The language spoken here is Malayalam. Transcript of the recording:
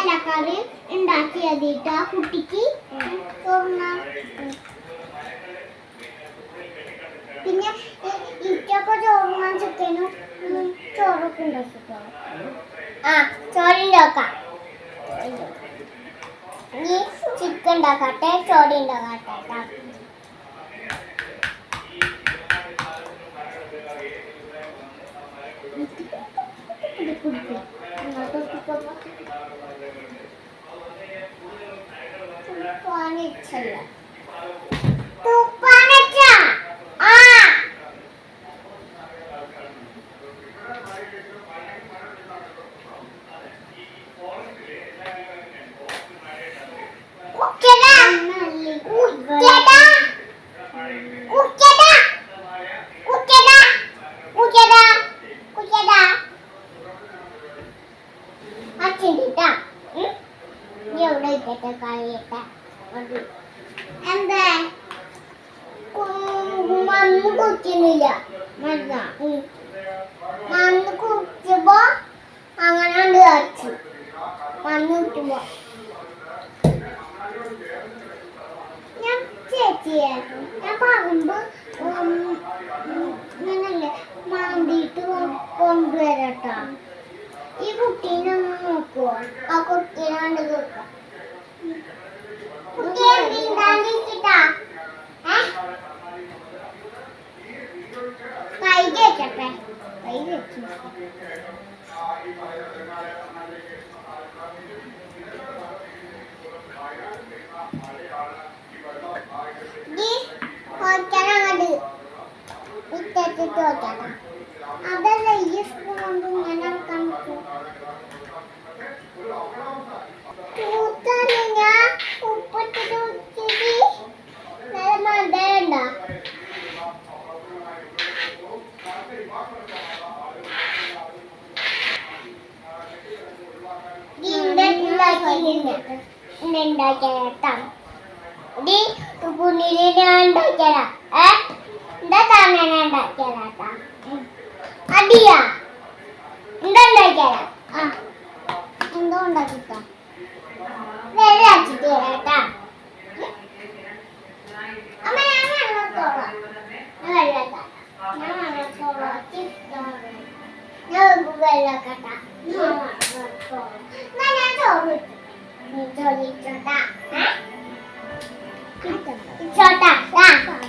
ഇലക്കറി ഉണ്ടാക്കി കേട്ടോ ആ കുട്ടിക്ക്. പിന്നെ ഇറ്റൊക്കെ ചോറുണ്ണാൻ ചിക്കനും ചോറൊക്കെ ഉണ്ടാക്കിട്ടോ ആ ചോറുണ്ടാക്കാം ഈ ചിക്കൻ ഉണ്ടാക്കട്ടെ ചോറ് ഉണ്ടാക്കട്ടെ ട്ടോ. ഇത് तो पानी चला। तो നീ എവിടെ എന്താ മണ്ണ് കുക്കുന്നില്ല മണ്ണ മണ്ണ് കുക്കുമ്പോ അങ്ങനെ കണ്ട് വെച്ചു മണ്ണ് കുക്കുമ്പോ ഞാൻ ചേച്ചിയായിരുന്നു ഞാൻ പറയുമ്പോ ഇങ്ങനല്ലേ മാന്തിയിട്ട് കൊണ്ടുവരട്ടോ ഈ കുട്ടീനെ ഒന്ന് നോക്കുവോ ആ കുട്ടീനെ കണ്ട് കേൾക്കാം ഇട്ടത്തിട്ട് ചോദിക്കണം അതല്ല ഈ സ്പൂൺ കൊണ്ട് ഞാൻ കാണിച്ചു ഉണ്ടാക്കിയാ ഡി കുഞ്ഞിനെ ഞാൻ ഉണ്ടാക്കിയതാ ഏ? എന്താ തന്നെ ഉണ്ടാക്കിയതാ അടിയാ എന്താ ഉണ്ടാക്കിയതാ ആ എന്തോ ഉണ്ടാക്കിട്ടോ വെള്ളം ആക്കിട്ട് കേട്ടാ അമ്മ ഞാൻ വെള്ളത്തോളാം ഞാൻ വെള്ളത്താ ഞാൻ ഞാൻ വെള്ളക്കട്ടാ ഞാൻ ഇട്ടു. നീ